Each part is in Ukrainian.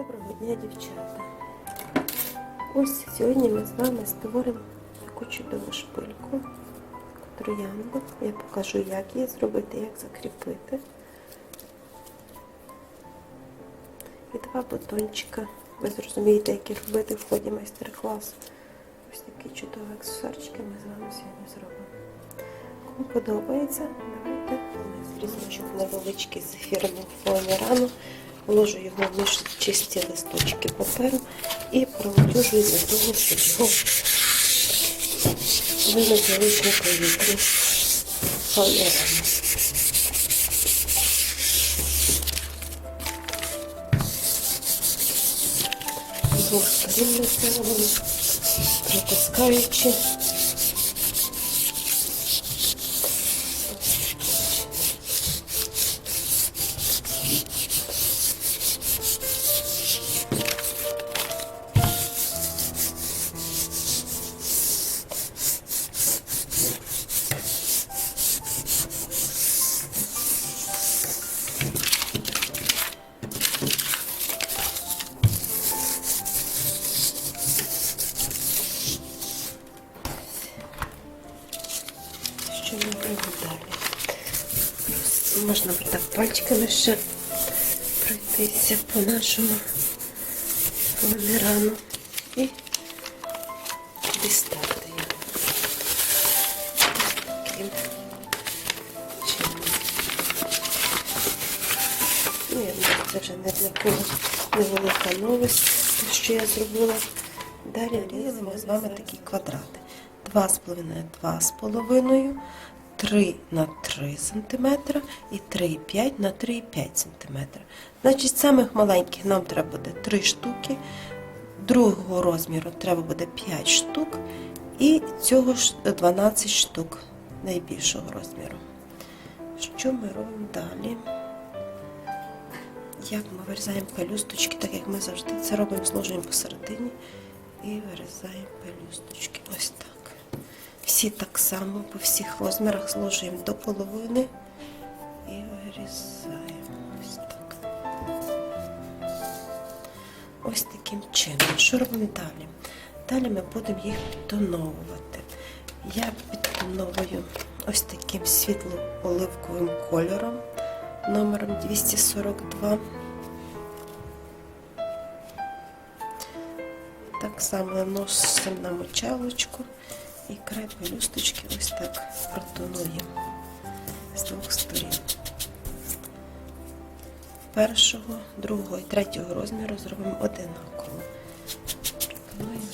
Доброго дня, дівчата. Ось сьогодні ми з вами створимо таку чудову шпильку, троянду. Я покажу, як її зробити, як закріпити. І два бутончика. Ви зрозумієте, як їх робити в ході майстер-класу. Ось такі чудові аксесуарчики ми з вами сьогодні зробимо. Кому подобається, давайте ми зрізочок невеличкий з ефірного фоамірану. Вложу його між чисті листочки паперу і проводжу для того, щоб його вимити лишнє повітря. З двох сторін натягуємо, притискаючи. Ми робимо далі? Можна так пальчиками ще пройтися по нашому фоамірану і дістати його. Таким чином. Ну, я думаю, це вже не для кого невелика новость, те, що я зробила. Далі різемо з вами такі квадрати. 2,5 на 2,5, 3 на 3 см і 3,5 на 3,5 см. Значить, самих маленьких нам треба буде 3 штуки, другого розміру треба буде 5 штук, і цього ж 12 штук найбільшого розміру. Що ми робимо далі? Як ми вирізаємо пелюсточки, так як ми завжди це робимо, зложуємо посередині і вирізаємо пелюсточки. Ось так. Всі так само по всіх розмірах зложуємо до половини і вирізаємо. Ось так. Ось таким чином. Що робимо далі? Далі ми будемо їх підтоновувати. Я підтоновую ось таким світло-оливковим кольором номером 242. Так само наносимо на мочалочку і край пелюсточки ось так протонуємо з двох сторін. Першого, другого і третього розміру зробимо одинаково. Протонуємо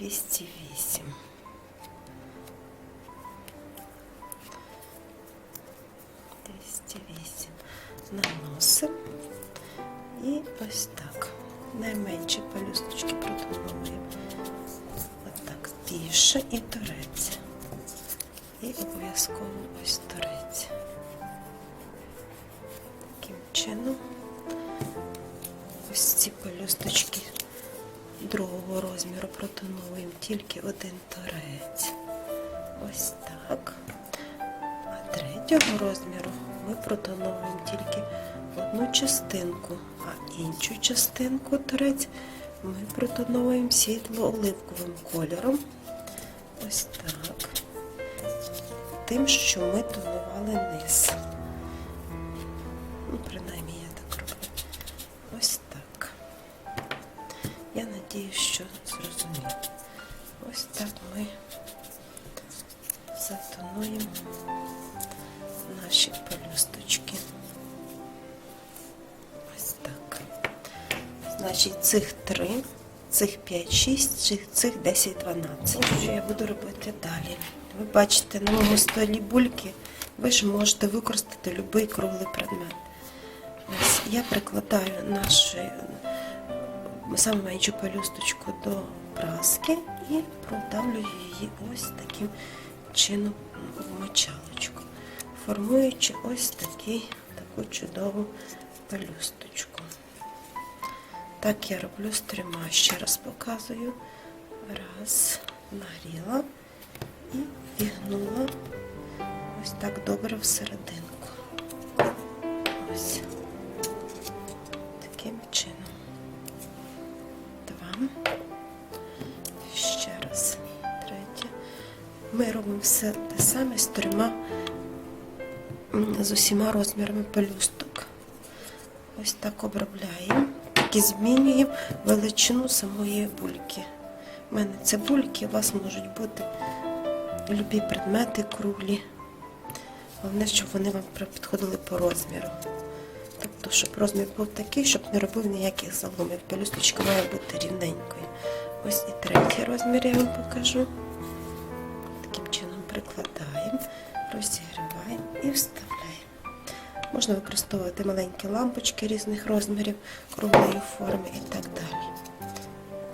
208. Двісті вісім. Наносимо. І ось так. Найменші пелюсточки протонуємо. Отак більше і торець. І обов'язково ось торець. Розміру протоновуємо тільки один торець. Ось так. А третього розміру ми протоновуємо тільки одну частинку, а іншу частинку торець ми протоновуємо світло-оливковим кольором. Ось так. Тим, що ми тонували низ. Ну, принаймні надію, що зрозуміло. Ось так ми затонуємо наші пелюсточки. Ось так. Значить, цих три, цих 5, 6, цих, цих 10, 12. Що я буду робити далі? Ви бачите на моєму столі бульки, ви ж можете використати будь-який круглий предмет. Ось я прикладаю нашу саму меншу пелюсточку до праски і продавлю її ось таким чином в мочалочку, формуючи ось такий, таку чудову пелюсточку. Так я роблю з трьома. Ще раз показую. Раз, нагріла і вігнула ось так добре всерединку. Ось Ми робимо все те саме з трьома, з усіма розмірами пелюсток. Ось так обробляємо і змінюємо величину самої бульки. У мене це бульки, у вас можуть бути любі предмети круглі. Головне, щоб вони вам підходили по розміру. Тобто, щоб розмір був такий, щоб не робив ніяких заломів. Пелюсточка має бути рівненькою. Ось і третій розмір я вам покажу. Можна використовувати маленькі лампочки різних розмірів, круглої форми і так далі.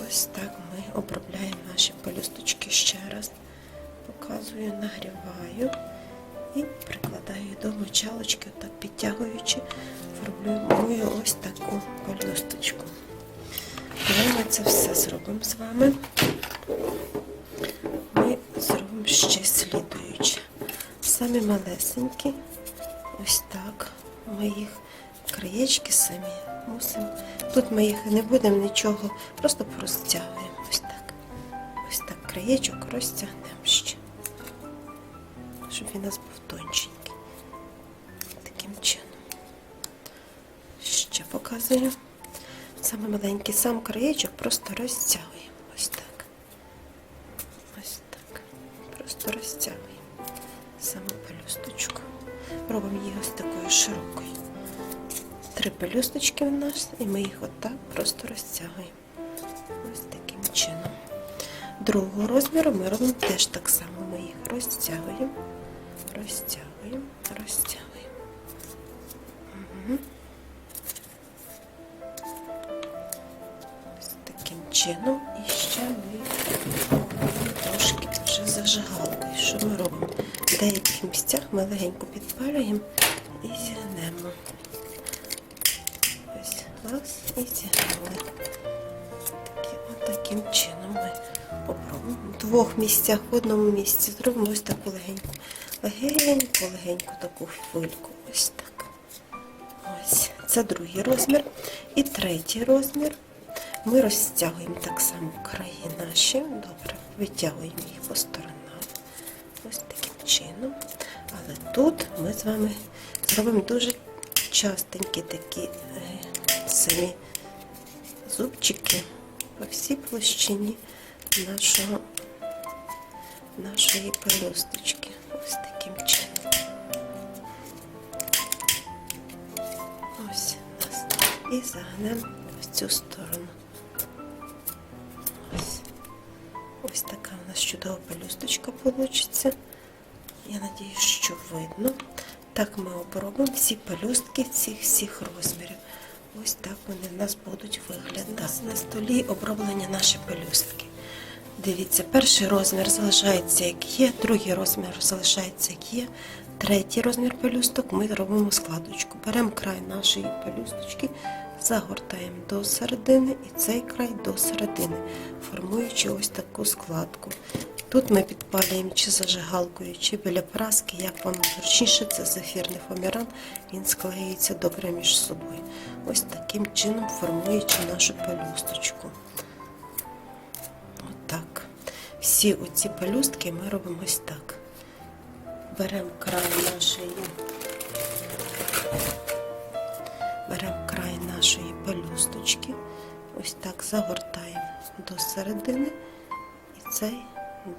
Ось так ми обробляємо наші пелюсточки ще раз. Показую, нагріваю і прикладаю до мочалочки, так підтягуючи, формую ось таку пелюсточку. Ми це все зробимо з вами, ми зробимо ще слідуюче. Самі малесенькі, ось так, ми краєчки самі мусимо. Тут ми їх не будемо нічого, просто порозтягуємо. Ось так. Ось так краєчок розтягнемо ще. Щоб він у нас був тонченький. Таким чином. Ще показую. Саме маленький сам краєчок просто розтягуємо. Ось так. Ось так. Просто розтягуємо саму пелюсточку. Робимо її ось такою широкою. Три пелюсточки в нас, і ми їх отак просто розтягуємо. Ось таким чином. Другого розміру ми робимо теж так само. Ми їх розтягуємо, розтягуємо, розтягуємо. Угу. Ось таким чином. І ще ми трошки вже зажигалкою. Що ми робимо? В деяких місцях ми легенько підпалюємо і зігнемо. Ось раз і зігнули. От таким чином ми попробуємо. В двох місцях, в одному місці зробимо ось таку легеньку, легеньку, легеньку таку хвильку. Ось так. Ось. Це другий розмір. І третій розмір. Ми розтягуємо так само краї наші. Добре, витягуємо їх по сторонам. Але тут ми з вами зробимо дуже частенькі такі е, самі зубчики по всій площині нашого, нашої пелюсточки. Ось таким чином. Ось. І загнемо в цю сторону. Ось. Ось така у нас чудова пелюсточка вийде. Я надіюсь, що видно. Так ми обробимо всі пелюстки цих всіх розмірів. Ось так вони в нас будуть виглядати. На столі оброблені наші пелюстки. Дивіться, перший розмір залишається як є, другий розмір залишається як є, третій розмір пелюсток ми робимо складочку. Беремо край нашої пелюсточки, загортаємо до середини і цей край до середини, формуючи ось таку складку. Тут ми підпалюємо чи зажигалкою, чи біля праски, як вам зручніше, це зефірний фоміран, він склеюється добре між собою. Ось таким чином формуючи нашу пелюсточку. Отак. Всі оці пелюстки ми робимо ось так. Беремо край нашої, беремо край нашої пелюсточки, ось так загортаємо до середини і цей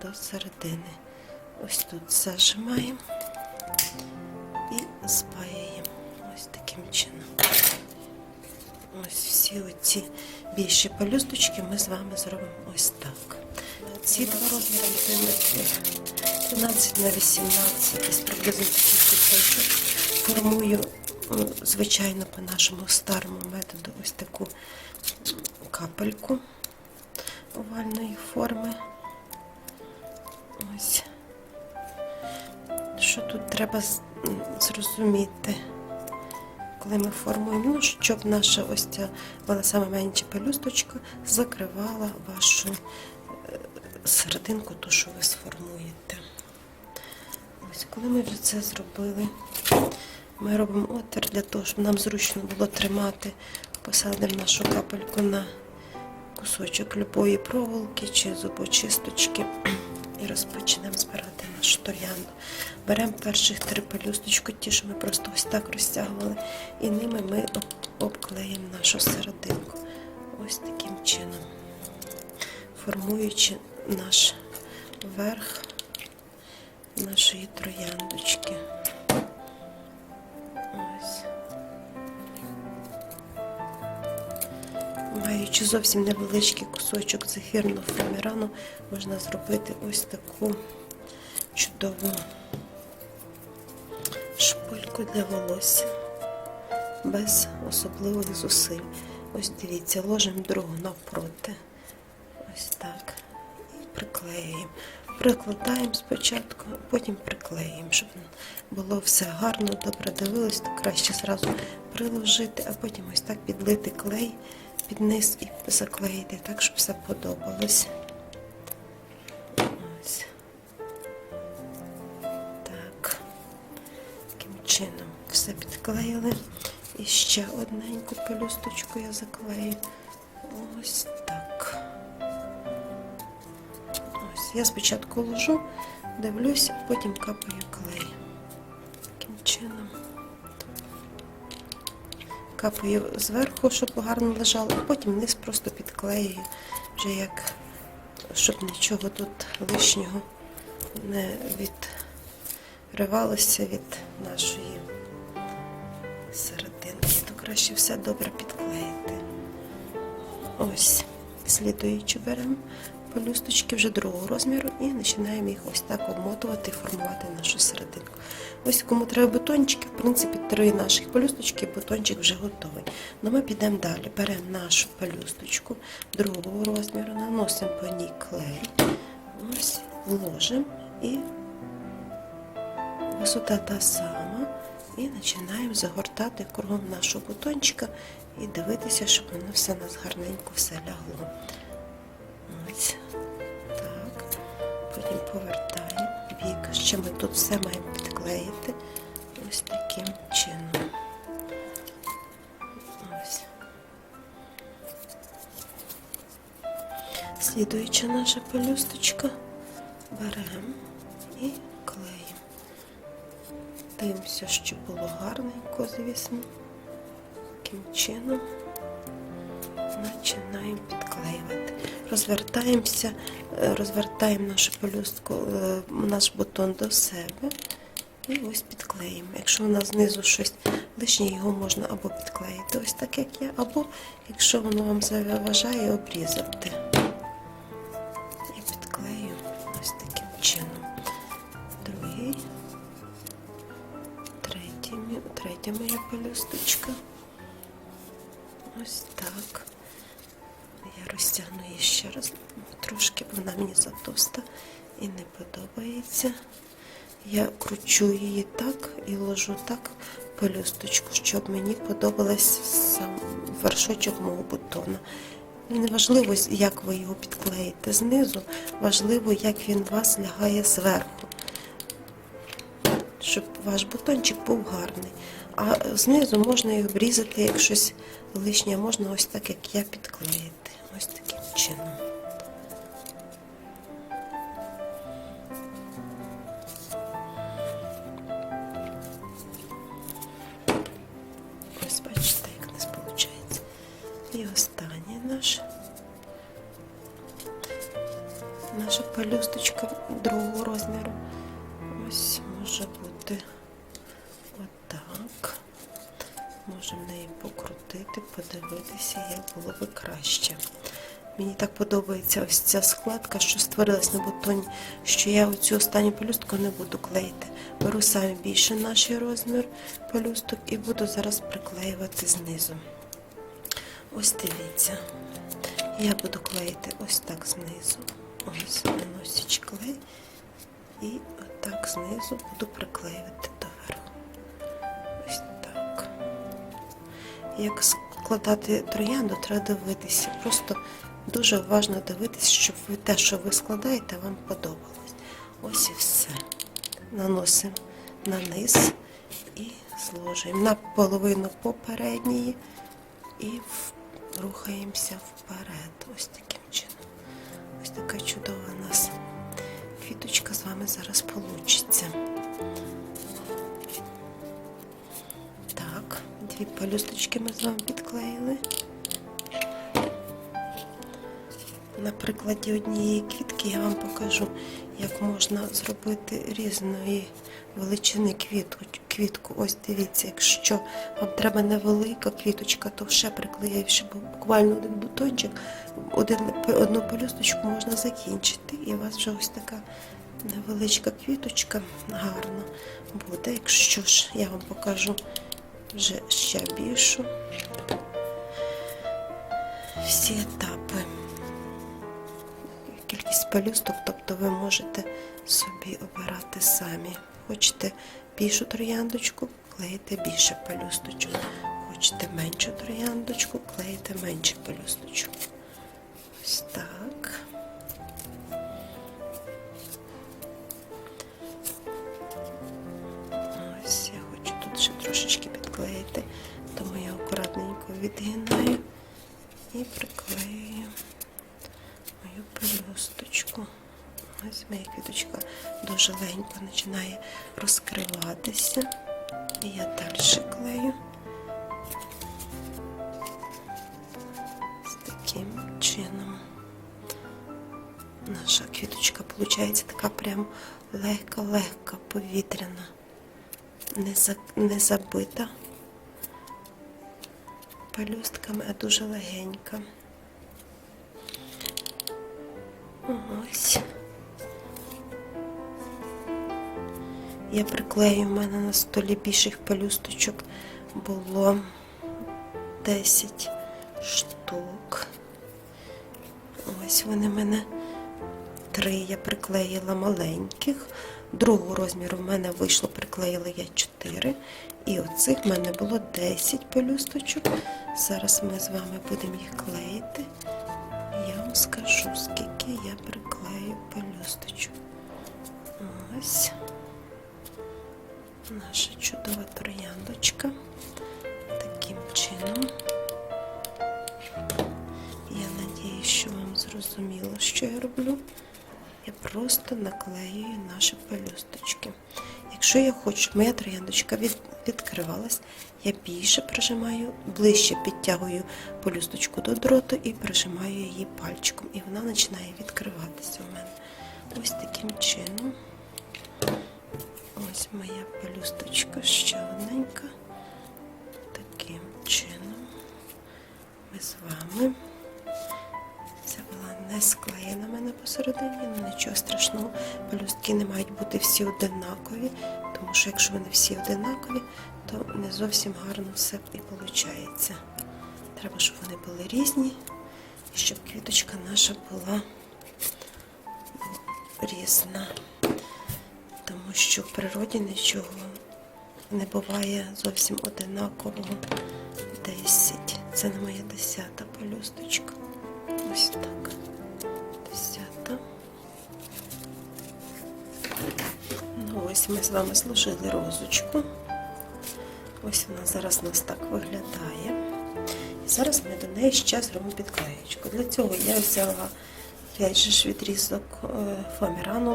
до середини. Ось тут зажимаємо і спаюємо ось таким чином. Ось всі оці більші пелюсточки ми з вами зробимо ось так. Ці два розміри метри 13 на 18, десь приблизно кусочок. Формую звичайно, по нашому старому методу, ось таку капельку овальної форми. Ось. Що тут треба зрозуміти, коли ми формуємо, ну, щоб наша ось ця була саме менша пелюсточка, закривала вашу е, серединку, ту, що ви сформуєте. Ось, коли ми вже це зробили, ми робимо отвір для того, щоб нам зручно було тримати, посадимо нашу капельку на кусочок любої проволоки чи зубочисточки і розпочнемо збирати нашу троянду. Беремо перших три пелюсточки, ті, що ми просто ось так розтягували, і ними ми обклеїмо нашу серединку. Ось таким чином, формуючи наш верх нашої трояндочки. Маючи зовсім невеличкий кусочок зефірного фоамірану, можна зробити ось таку чудову шпильку для волосся без особливих зусиль. Ось дивіться, ложимо другу навпроти. Ось так. І приклеюємо. Прикладаємо спочатку, потім приклеїмо, щоб було все гарно, добре дивилось, то краще зразу приложити, а потім ось так підлити клей під низ і заклеїти так, щоб все подобалось. Ось. Так. Таким чином все підклеїли. І ще одненьку пелюсточку я заклею. Ось так. Ось. Я спочатку ложу, дивлюся, потім капаю клей. Таким чином. Капаю зверху, щоб гарно лежало, а потім вниз просто підклеюю, вже як, щоб нічого тут лишнього не відривалося від нашої серединки. То краще все добре підклеїти. Ось, слідуючи беремо пелюсточки вже другого розміру і починаємо їх ось так обмотувати і формувати нашу серединку. Ось кому треба бутончики, в принципі, три наших пелюсточки, бутончик вже готовий. Ну ми підемо далі. Беремо нашу пелюсточку другого розміру, наносимо по ній клей, ось, вложимо і висота та сама. І починаємо загортати кругом нашого бутончика і дивитися, щоб воно все нас гарненько все лягло. Ось так. Потім повертаємо бік. Ще ми тут все маємо підклеїти. Ось таким чином. Ось. Слідуюча наша пелюсточка беремо і клеїмо. Дивимося, щоб було гарненько, звісно. Таким чином починаємо підклеювати. Розвертаємося, е, розвертаємо нашу пелюстку, е, наш бутон до себе і ось підклеїмо. Якщо у нас знизу щось лишнє, його можна або підклеїти ось так, як я, або, якщо воно вам заважає, обрізати. І підклею ось таким чином. Другий. Третя, третя моя пелюсточка. Ось так. Я розтягну її ще раз трошки, вона мені затовста і не подобається. Я кручу її так і ложу так пелюсточку, щоб мені подобалась сам вершочок мого бутона. І Не важливо, як ви його підклеїте знизу, важливо, як він вас лягає зверху щоб ваш бутончик був гарний. А знизу можна їх обрізати, як щось лишнє, можна ось так, як я підклеїти. Ось таким чином. Подивитися, як було би краще. Мені так подобається ось ця складка, що створилась на бутоні, що я оцю останню пелюстку не буду клеїти. беру саме більше наш розмір пелюсток і буду зараз приклеювати знизу. Ось дивіться. Я буду клеїти ось так знизу. Ось наносить клей. І отак знизу буду приклеювати доверху. Ось так. Як складати троянду, треба дивитися. Просто дуже уважно дивитися, щоб ви те, що ви складаєте, вам подобалось. Ось і все. Наносимо на низ і зложуємо на половину попередньої і рухаємося вперед. Ось таким чином. Ось така чудова у нас квіточка з вами зараз получиться. Так, дві пелюсточки ми з вами підклеїли. На прикладі однієї квітки я вам покажу, як можна зробити різної величини квітку. квітку. Ось дивіться, якщо вам треба невелика квіточка, то ще приклеївши буквально один бутончик, один, одну пелюсточку можна закінчити. І у вас вже ось така невеличка квіточка гарна буде. Якщо ж я вам покажу вже ще більшу всі етапи кількість пелюсток, тобто ви можете собі обирати самі. Хочете більшу трояндочку, клеїте більше пелюсточок. Хочете меншу трояндочку, клеїте менше пелюсточок. Ось так. Ось я хочу тут ще трошечки підклеїти, тому я акуратненько відгинаю і приклею мою пелюсточку. Ось моя квіточка дуже легенько починає розкриватися. І я далі клею. З таким чином. Наша квіточка виходить така прям легка-легка, повітряна, не забита пелюстками, а дуже легенька. Ось. Я приклею в мене на столі більших пелюсточок було 10 штук. Ось вони в мене три я приклеїла маленьких. Другого розміру в мене вийшло, приклеїла я 4. І оцих в мене було 10 пелюсточок. Зараз ми з вами будемо їх клеїти. Я вам скажу, скільки я приклею пелюсточок. Ось наша чудова трояндочка. Таким чином. Я надіюсь, що вам зрозуміло, що я роблю. Я просто наклеюю наші пелюсточки. Якщо я хочу, моя трояндочка від, відкривалась, я більше прижимаю, ближче підтягую пелюсточку до дроту і прижимаю її пальчиком. І вона починає відкриватися у мене. Ось таким чином. Ось моя пелюсточка ще одненька. Таким чином ми з вами. Це була не склеєна мене посередині, але нічого страшного. Пелюстки не мають бути всі одинакові, тому що якщо вони всі одинакові, то не зовсім гарно все і виходить. Треба, щоб вони були різні, і щоб квіточка наша була різна, тому що в природі нічого не буває зовсім одинакового. 10. Це не моя 10 пелюсточка. Ось так. 10. Ось ми з вами зложили розочку. Ось вона зараз у нас так виглядає. І зараз ми до неї ще зробимо підклеєчку. Для цього я взяла опять же ж відрізок е,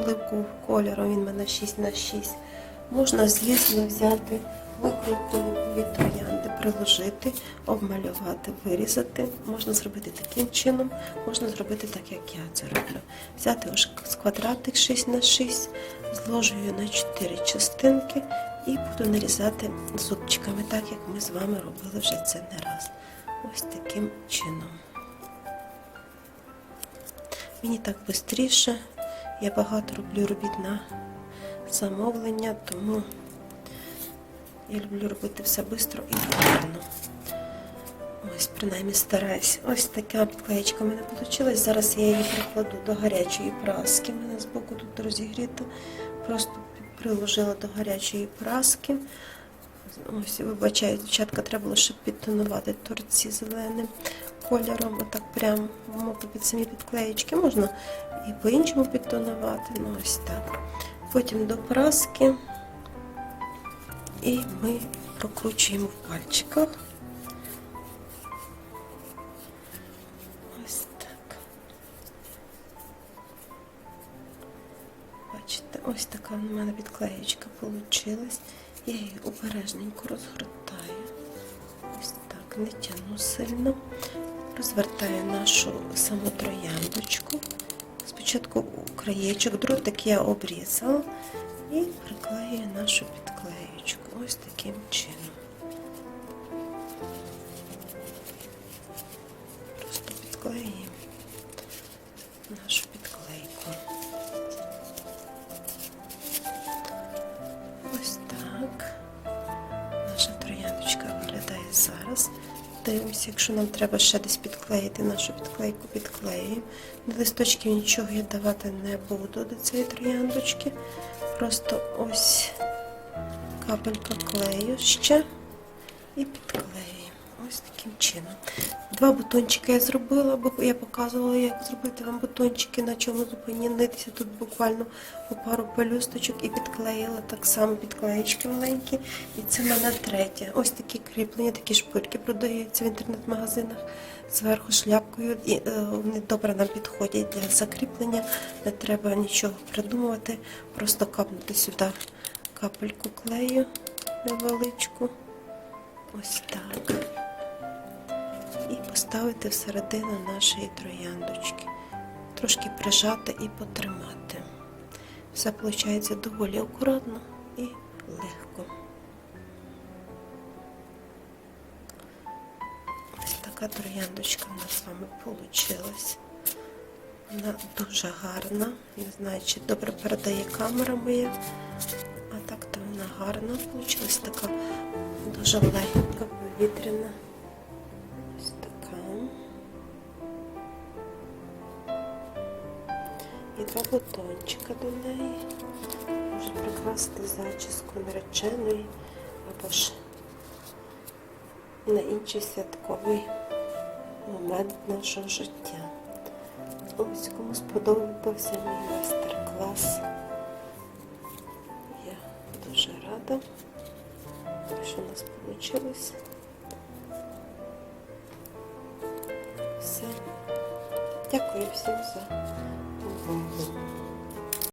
липку кольору, він в мене 6 на 6 Можна, звісно, взяти викрутку від приложити, обмалювати, вирізати. Можна зробити таким чином, можна зробити так, як я це роблю. Взяти ось квадратик 6 на 6 зложую на 4 частинки і буду нарізати зубчиками, так як ми з вами робили вже це не раз. Ось таким чином. Мені так швидше. Я багато роблю робіт на замовлення, тому я люблю робити все швидко і гарно. Ось, принаймні стараюсь. Ось така підклеєчка в мене вийшла. Зараз я її прикладу до гарячої праски. У мене збоку тут розігріто. Просто приложила до гарячої праски. Ось, вибачаю, дівчатка, треба було, щоб підтонувати торці зеленим кольором. Отак прямо під самі підклеєчки. Можна і по-іншому підтонувати. Ну, ось так. Потім до праски. І ми прокручуємо в пальчиках. Ось так. Бачите, ось така в мене підклеєчка вийшла. Я її обережненько розгортаю. Ось так, не тягну сильно. Розвертаю нашу саму трояндочку. Спочатку краєчок, дротик я обрізала і приклеюю нашу підклеєчку. Ось таким чином. Просто підклеюємо нашу підклейку. Ось так. Наша трояндочка виглядає зараз. Дивимося, якщо нам треба ще десь підклеїти нашу підклейку, підклеюємо. На листочки нічого я давати не буду до цієї трояндочки. Просто ось капелька клею ще і підклеюємо. Ось таким чином. Два бутончики я зробила, бо я показувала, як зробити вам бутончики, на чому зупинитися. Тут буквально по пару пелюсточок і підклеїла так само підклеєчки маленькі. І це в мене третє. Ось такі кріплення, такі шпильки продаються в інтернет-магазинах зверху шляпкою. І, е, вони добре нам підходять для закріплення. Не треба нічого придумувати, просто капнути сюди капельку клею невеличку. Ось так і поставити всередину нашої трояндочки. Трошки прижати і потримати. Все виходить доволі акуратно і легко. Ось така трояндочка в нас з вами вийшла. Вона дуже гарна. Не знаю, чи добре передає камера моя. А так то вона гарна вийшла, така дуже легенька, повітряна. І два бутончика до неї. Може прикрасити зачіску нареченої або ж на інший святковий момент нашого життя. Ось кому сподобався мій майстер-клас. Я дуже рада, що у нас вийшло. Все. Дякую всім за Thank you.